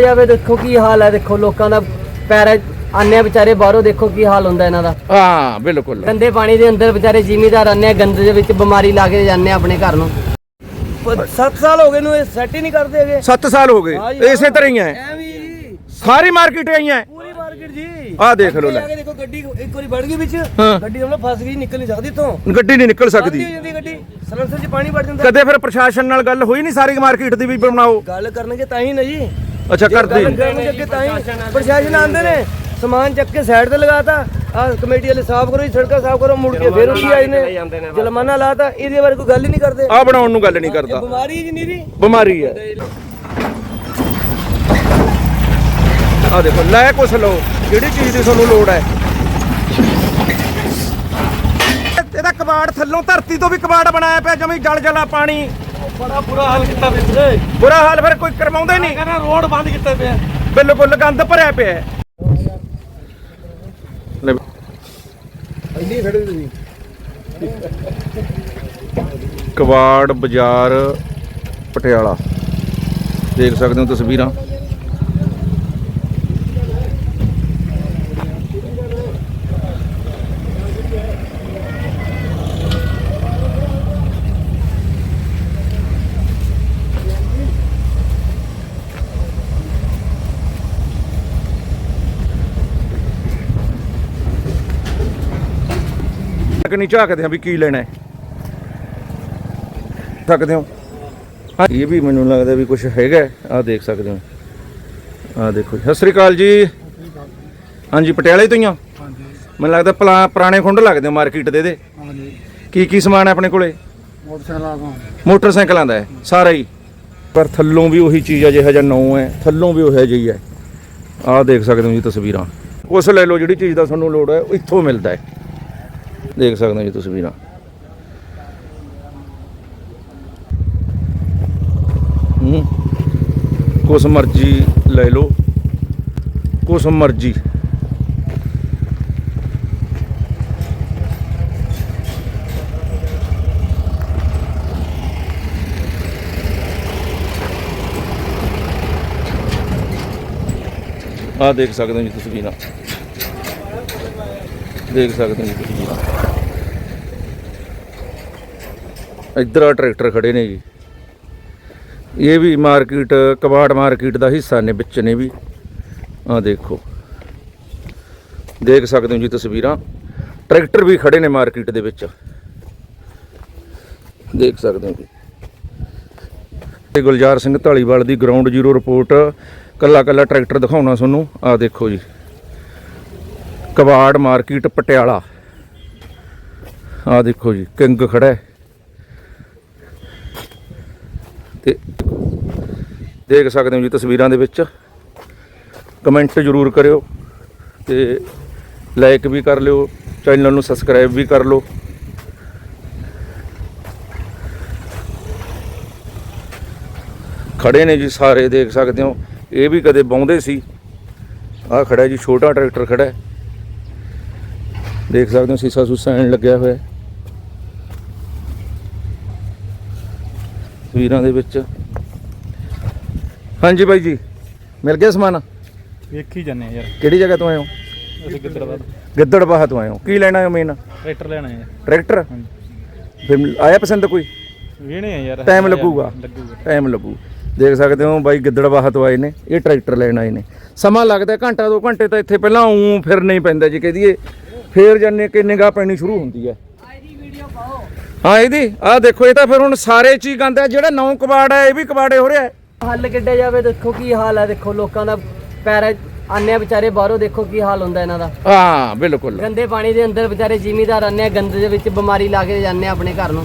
ਜਾਵੇ ਦੇਖੋ ਕੀ ਹਾਲ ਹੈ ਦੇਖੋ ਲੋਕਾਂ ਦਾ ਪੈਰ ਆਨੇ ਵਿਚਾਰੇ ਬਾਹਰੋਂ ਦੇਖੋ ਕੀ ਹਾਲ ਹੁੰਦਾ ਇਹਨਾਂ ਦਾ। ਹਾਂ ਬਿਲਕੁਲ। ਗੰਦੇ ਪਾਣੀ ਦੇ ਅੰਦਰ ਵਿਚਾਰੇ ਜ਼ਿਮੀਦਾਰ ਆਨੇ ਗੰਦੇ ਦੇ ਵਿੱਚ ਬਿਮਾਰੀ ਲਾ ਕੇ ਜਾਂਦੇ ਆ ਆਪਣੇ ਘਰ ਨੂੰ। 7 ਸਾਲ ਹੋ ਗਏ ਨੂੰ ਇਹ ਸੈੱਟ ਹੀ ਨਹੀਂ ਕਰਦੇ ਹੈਗੇ। 7 ਸਾਲ ਹੋ ਗਏ ਇਸੇ ਤਰ੍ਹਾਂ ਹੀ ਹੈ। ਐਵੇਂ ਹੀ। ਜੀ ਸਾਰੀ ਮਾਰਕੀਟ ਆਈਆਂ ਹੈ। ਪੂਰੀ ਮਾਰਕੀਟ ਜੀ। ਆਹ ਦੇਖ ਲਓ ਲੈ। ਅੱਗੇ ਦੇਖੋ ਗੱਡੀ ਇੱਕ ਵਾਰੀ ਵੜ ਗਈ ਵਿੱਚ। ਗੱਡੀ ਉਹਨਾਂ ਫਸ ਗਈ ਨਿਕਲ ਨਹੀਂ ਸਕਦੀ ਇੱਥੋਂ। ਗੱਡੀ ਨਹੀਂ ਨਿਕਲ ਸਕਦੀ। ਹੋ ਜਾਂਦੀ ਗੱਡੀ ਸਲੰਸਰ 'ਚ ਪਾਣੀ ਵੜ ਜਾਂਦਾ। ਕਦੇ ਫਿਰ ਪ੍ਰਸ਼ਾਸਨ ਨਾਲ ਗੱਲ ਹੋਈ ਨਹੀਂ ਸਾਰੀ ਮਾਰਕੀਟ ਦੀ ਵੀ ਬਣਾਓ? ਗੱਲ ਕਰਨਗੇ ਤਾਂ ਹੀ ਨਾ ਜੀ। ਅੱਛਾ ਕਰਦੇ। ਅੱਗੇ ਤਾਂ ਹੀ ਪ੍ਰਸ਼ਾਸਨ ਆਉਂਦੇ ਨੇ। ਸਮਾਨ ਚੱਕ ਕੇ ਸਾਈਡ ਤੇ ਲਗਾਤਾ ਆ ਕਮੇਟੀ ਵਾਲੇ ਸਾਫ਼ ਕਰੋ ਜੀ ਸੜਕਾਂ ਸਾਫ਼ ਕਰੋ ਮੁੜ ਕੇ ਫੇਰ ਉੱਠੀ ਆਏ ਨੇ। ਜੁਰਮਾਨਾ ਲਾਤਾ ਇਹਦੇ ਬਾਰੇ ਕੋਈ ਗੱਲ ਹੀ ਨਹੀਂ ਕਰਦੇ। ਆ ਬਣਾਉਣ ਨੂੰ ਗੱਲ ਨਹੀਂ ਕਰਦਾ। ਬਿਮਾਰੀ ਜੀ ਨੀਰੀ। ਬਿਮਾਰੀ ਹੈ। ਆ ਦੇਖੋ ਲੈ ਕੁਛ ਲਓ ਜਿਹੜੀ ਚੀਜ਼ ਦੀ ਤੁਹਾਨੂੰ ਲੋੜ ਹੈ? ਇਹਦਾ ਕਬਾੜ ਥੱਲੋਂ ਧਰਤੀ ਤੋਂ ਵੀ ਕਬਾੜ ਬਣਾਇਆ ਪਿਆ ਜਮੀ ਜਲ ਜਲਾ ਪਾਣੀ। ਬੜਾ ਬੁਰਾ ਹਾਲ ਕੀਤਾ ਵੀਰੇ। ਬੁਰਾ ਹਾਲ ਫਿਰ ਕੋਈ ਕਰਵਾਉਂਦੇ ਨਹੀਂ। ਕਹਿੰਦਾ ਰੋਡ ਬੰਦ ਕੀਤੇ ਪਿਆ ਬਿਲਕੁਲ ਗੰਦ ਭਰਿਆ ਪਿਆ ਹੈ। ਲੈ। ਕਬਾੜ ਬਾਜ਼ਾਰ ਪਟਿਆਲਾ। ਦੇਖ ਸਕਦੇ ਹੋ ਤਸਵੀਰਾਂ। ਤੱਕ ਨਹੀਂ ਝਾਕਦੇ ਆ ਵੀ ਕੀ ਲੈਣਾ ਹੈ। ਸਕਦੇ ਹੋ? ਹਾਂ ਇਹ ਵੀ ਮੈਨੂੰ ਲੱਗਦਾ ਵੀ ਕੁਝ ਹੈਗਾ ਆ ਦੇਖ ਸਕਦੇ ਹੋ। ਆ ਦੇਖੋ ਜੀ। ਸਤਿ ਸ੍ਰੀ ਅਕਾਲ ਜੀ। ਹਾਂਜੀ ਪਟਿਆਲੇ ਤੋਂ ਹੀ ਆ? ਹਾਂਜੀ। ਮੈਨੂੰ ਲੱਗਦਾ ਪਲਾ- ਪੁਰਾਣੇ ਖੁੰਡ ਲੱਗਦੇ ਮਾਰਕੀਟ ਦੇ ਦੇ ਹਾਂਜੀ। ਕੀ ਕੀ ਸਮਾਨ ਹੈ ਆਪਣੇ ਕੋਲੇ? ਮੋਟਰਸਾਈਕਲਾਂ ਦਾ ਹੈ ਸਾਰਾ ਹੀ। ਪਰ ਥੱਲੋਂ ਵੀ ਉਹੀ ਚੀਜ਼ ਜਿਹੜਾ ਜਿਹਾ ਨੌ ਹੈ। ਥੱਲੋਂ ਵੀ ਉਹੋ ਜਿਹੀ ਹੈ। ਆਹ ਦੇਖ ਸਕਦੇ ਹੋ ਜੀ ਤਸਵੀਰਾਂ। ਉਸ ਲੈ ਲਓ ਜਿਹੜੀ ਚੀਜ਼ ਦਾ ਤੁਹਾਨੂੰ ਲੋੜ ਹੈ ਉਹ ਇੱਥੋਂ ਮਿਲਦਾ ਹੈ। ਦੇਖ ਸਕਦੇ ਹੋ ਜੀ ਤਸਵੀਰਾਂ। ਹੂੰ। ਕੁਛ ਮਰਜ਼ੀ ਲੈ ਲਓ। ਕੁਛ ਮਰਜ਼ੀ। ਆ ਦੇਖ ਸਕਦੇ ਹੋ ਜੀ ਤਸਵੀਰਾਂ। ਦੇਖ ਸਕਦੇ ਹੋ ਜੀ ਇੱਧਰ ਆ ਟਰੈਕਟਰ ਖੜੇ ਨੇ ਜੀ। ਇਹ ਵੀ ਮਾਰਕੀਟ, ਕਬਾੜ ਮਾਰਕੀਟ ਦਾ ਹਿੱਸਾ ਨੇ ਵਿੱਚ ਨੇ ਵੀ। ਆਹ ਦੇਖੋ। ਦੇਖ ਸਕਦੇ ਹੋ ਜੀ ਤਸਵੀਰਾਂ। ਟਰੈਕਟਰ ਵੀ ਖੜੇ ਨੇ ਮਾਰਕੀਟ ਦੇ ਵਿੱਚ। ਦੇਖ ਸਕਦੇ ਹੋ ਜੀ। ਇਹ ਗੁਲਜ਼ਾਰ ਸਿੰਘ ਢਾਲੀਵਾਲ ਦੀ ਗਰਾਊਂਡ ਜ਼ੀਰੋ ਰਿਪੋਰਟ ਕੱਲਾ ਕੱਲਾ ਟਰੈਕਟਰ ਦਿਖਾਉਣਾ ਤੁਹਾਨੂੰ। ਆਹ ਦੇਖੋ ਜੀ। ਕਬਾੜ ਮਾਰਕੀਟ, ਪਟਿਆਲਾ। ਆਹ ਦੇਖੋ ਜੀ। ਕਿੰਗ ਖੜਾ ਹੈ। ਤੇ ਦੇਖ ਸਕਦੇ ਹੋ ਜੀ ਤਸਵੀਰਾਂ ਦੇ ਵਿੱਚ। ਕਮੈਂਟ ਜ਼ਰੂਰ ਕਰਿਓ ਤੇ ਲਾਈਕ ਵੀ ਕਰ ਲਿਓ ਚੈਨਲ ਨੂੰ ਸਬਸਕ੍ਰਾਈਬ ਵੀ ਕਰ ਲਓ। ਖੜੇ ਨੇ ਜੀ ਸਾਰੇ, ਦੇਖ ਸਕਦੇ ਹੋ। ਇਹ ਵੀ ਕਦੇ ਬਾਉਂਦੇ ਸੀ। ਆਹ ਖੜਾ ਜੀ, ਛੋਟਾ ਟਰੈਕਟਰ ਖੜਾ ਦੇਖ ਸਕਦੇ ਹੋ, ਸੀਸਾ ਸੂਸਾ ਐਨ ਲੱਗਿਆ ਹੋਇਆ ਤਸਵੀਰਾਂ ਦੇ ਵਿੱਚ। ਹਾਂਜੀ ਬਾਈ ਜੀ ਮਿਲ ਗਿਆ ਸਮਾਨ? ਵੇਖੀ ਜਾਂਦੇ ਯਾਰ। ਕਿਹੜੀ ਜਗ੍ਹਾ ਤੋਂ ਆਏ ਹੋ? ਅਸੀਂ ਗਿੱਦੜਬਾਹਾ ਤੋਂ। ਆਏ ਹੋ। ਕੀ ਲੈਣਾ ਹੈ ਮੇਨ ਟਰੈਕਟਰ ਲੈਣਾ ਹੈ ਟਰੈਕਟਰ? ਹਾਂਜੀ। ਫਿਰ ਆਇਆ ਪਸੰਦ ਕੋਈ? ਵੇਣੇ ਆ ਯਾਰ। ਟਾਈਮ ਲੱਗੂਗਾ। ਟਾਈਮ ਲੱਗੂ। ਦੇਖ ਸਕਦੇ ਹੋ ਬਾਈ ਗਿੱਦੜਬਾਹਾ ਤੋਂ ਆਏ ਨੇ ਇਹ ਟਰੈਕਟਰ ਲੈਣ ਆਏ ਨੇ। ਸਮਾਂ ਲੱਗਦਾ ਘੰਟਾ ਦੋ ਘੰਟੇ ਤਾਂ ਇੱਥੇ ਪਹਿਲਾਂ ਉਂ ਫਿਰਨਾ ਹੀ ਪੈਂਦਾ ਜੀ ਕਹਦੀਏ ਫੇਰ ਜੰਨੇ ਕਿ ਨਿਗਾਹ ਪੈਣੀ ਸ਼ੁਰੂ ਹੁੰਦੀ ਹੈ। ਹਾਂ ਇਹਦੀ ਆਹ ਦੇਖੋ ਇਹ ਤਾਂ ਫਿਰ ਹੁਣ ਸਾਰੇ ਚੀਜ਼ ਗੰਦ ਹੈ ਜਿਹੜਾ ਨੌ ਕਬਾੜ ਹੈ ਇਹ ਵੀ ਕਬਾੜੇ ਹੋ ਰਿਹਾ ਹੱਲ ਕੱਢਿਆ ਜਾਵੇ ਦੇਖੋ ਕੀ ਹਾਲ ਹੈ ਦੇਖੋ ਲੋਕਾਂ ਦਾ ਪੈਰ ਆਨੇ ਵਿਚਾਰੇ ਬਾਹਰੋਂ ਦੇਖੋ ਕੀ ਹਾਲ ਹੁੰਦਾ ਇਹਨਾਂ ਦਾ। ਹਾਂ ਬਿਲਕੁਲ। ਗੰਦੇ ਪਾਣੀ ਦੇ ਅੰਦਰ ਵਿਚਾਰੇ ਜ਼ਿਮੀਦਾਰ ਆਨੇ ਆ, ਗੰਦੇ ਦੇ ਵਿੱਚ ਬਿਮਾਰੀ ਲਾ ਕੇ ਜਾਂਦੇ ਆ ਆਪਣੇ ਘਰ ਨੂੰ।